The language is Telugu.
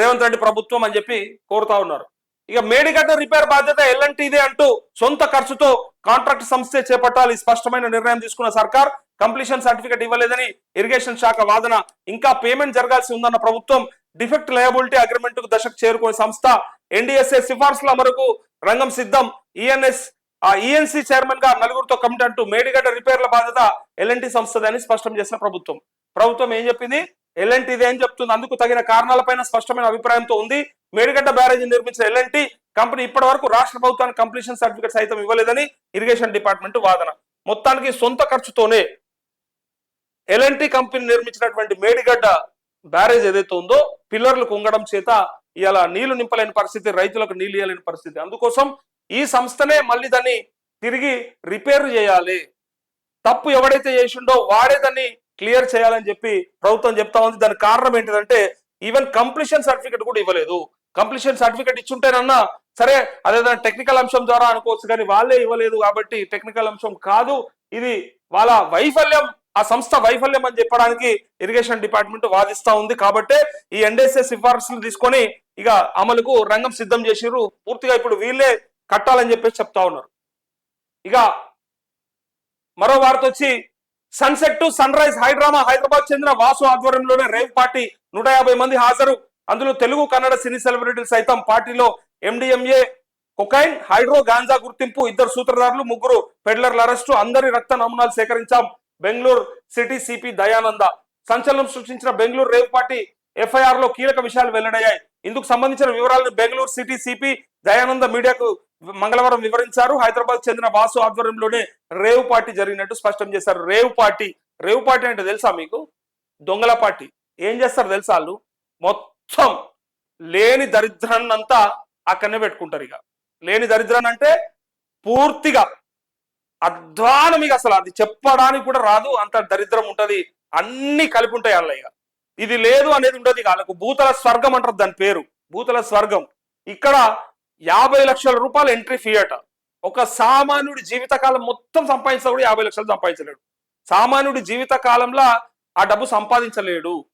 రేవంత్ రెడ్డి ప్రభుత్వం అని చెప్పి కోరుతా ఉన్నారు. ఇక మేడిగడ్డ రిపేర్ బాధ్యత ఎల్ఎన్టీదే అంటూ సొంత ఖర్చుతో కాంట్రాక్ట్ సంస్థే చేపట్టాలి స్పష్టమైన నిర్ణయం తీసుకున్న సర్కార్ కంప్లీషన్ సర్టిఫికేట్ ఇవ్వలేదని ఇరిగేషన్ శాఖ వాదన. ఇంకా పేమెంట్ జరగాల్సి ఉందన్న ప్రభుత్వం డిఫెక్ట్ లయబిలిటీ అగ్రిమెంట్కు దశకు చేరుకునే సంస్థ. ఎన్డీఎస్ఏ సిఫార్సుల మేరకు రంగం సిద్ధం. ఈఎన్ఎస్ ఆ ఈఎన్సీ చైర్మన్గా నలుగురితో కమిటీ అంటూ మేడిగడ్డ రిపేర్ల బాధ్యత ఎల్ఎన్టీ సంస్థదని స్పష్టం చేసిన ప్రభుత్వం. ప్రభుత్వం ఏం చెప్పింది? ఎల్ఎన్టీదే అని చెప్తుంది. అందుకు తగిన కారణాలపైన స్పష్టమైన అభిప్రాయంతో ఉంది. మేడిగడ్డ బ్యారేజీ నిర్మించిన ఎల్ఎన్టీ కంపెనీ ఇప్పటి వరకు రాష్ట్ర ప్రభుత్వానికి కంప్లీషన్ సర్టిఫికేట్ సైతం ఇవ్వలేదని ఇరిగేషన్ డిపార్ట్మెంట్ వాదన. మొత్తానికి సొంత ఖర్చుతోనే ఎల్ఎన్టీ కంపెనీ నిర్మించినటువంటి మేడిగడ్డ బ్యారేజ్ ఏదైతే ఉందో పిల్లర్లు కుంగడం చేత ఇలా నీళ్ళు నింపలేని పరిస్థితి రైతులకు నీళ్ళు ఇవ్వలేని పరిస్థితి. అందుకోసం ఈ సంస్థనే మళ్ళీ దాన్ని తిరిగి రిపేర్ చేయాలి. తప్పు ఎవడైతే చేసిండో వాడే దాన్ని క్లియర్ చేయాలని చెప్పి ప్రభుత్వం చెప్తా ఉంది. దానికి కారణం ఏంటిదంటే ఈవెన్ కంప్లీషన్ సర్టిఫికేట్ కూడా ఇవ్వలేదు. కంప్లీషన్ సర్టిఫికేట్ ఇచ్చుంటేనన్నా సరే అదేదైనా టెక్నికల్ అంశం ద్వారా అనుకోవచ్చు కానీ వాళ్ళే ఇవ్వలేదు కాబట్టి టెక్నికల్ అంశం కాదు. ఇది వాళ్ళ వైఫల్యం ఆ సంస్థ వైఫల్యం అని చెప్పడానికి ఇరిగేషన్ డిపార్ట్మెంట్ వాదిస్తా ఉంది. కాబట్టి ఈ ఎన్డీఎస్ఏ సిఫార్సులు తీసుకొని ఇక అమలుకు రంగం సిద్ధం చేసిర్రు. పూర్తిగా ఇప్పుడు వీళ్ళే కట్టాలని చెప్పేసి చెప్తా ఉన్నారు. ఇక మరో వార్త వచ్చి sunset to sunrise high drama Hyderabad చెందిన వాసు ఆధ్వర్యంలోనే రేవ్ పార్టీ నూట యాభై మంది హాజరు. అందులో తెలుగు కన్నడ సినీ సెలబ్రిటీలు సైతం పార్టీలో ఎండిఎంఏ కొకైన్ హైడ్రో గాంజా గుర్తింపు ఇద్దరు సూత్రధారులు ముగ్గురు పెడ్లర్ల అరెస్టు అందరి రక్త నమూనాలు సేకరించాం. Bengaluru city CP Dayananda. సంచలనం సృష్టించిన బెంగళూరు రేవ్ పార్టీ ఎఫ్ఐఆర్లో కీలక విషయాలు వెల్లడయ్యాయి. ఇందుకు సంబంధించిన వివరాలను బెంగళూరు సిటీ సిపి దయానంద మీడియాకు మంగళవారం వివరించారు. హైదరాబాద్ చెందిన వాసు ఆధ్వర్యంలోనే రేవ్ పార్టీ జరిగినట్టు స్పష్టం చేశారు. రేవ్ పార్టీ రేవ్ పార్టీ అంటే తెలుసా మీకు? దొంగల పార్టీ. ఏం చేస్తారు తెలుసా వాళ్ళు? మొత్తం లేని దరిద్రాన్నంతా అక్కడనే పెట్టుకుంటారు ఇక. లేని దరిద్రాన్ని అంటే పూర్తిగా అధ్వానం ఇక అసలు. అది చెప్పడానికి కూడా రాదు. అంత దరిద్రం ఉంటుంది. అన్ని కలిపి ఉంటాయి వాళ్ళ ఇక. ఇది లేదు అనేది ఉండదు వాళ్ళకు భూతల స్వర్గం అంటారు దాని పేరు. భూతల స్వర్గం. ఇక్కడ యాభై లక్షల రూపాయలు ఎంట్రీ ఫీ అట. ఒక సామాన్యుడి జీవితకాలం మొత్తం సంపాదించినా కూడా యాభై లక్షలు సంపాదించలేడు. సామాన్యుడి జీవిత కాలంలో ఆ డబ్బు సంపాదించలేడు.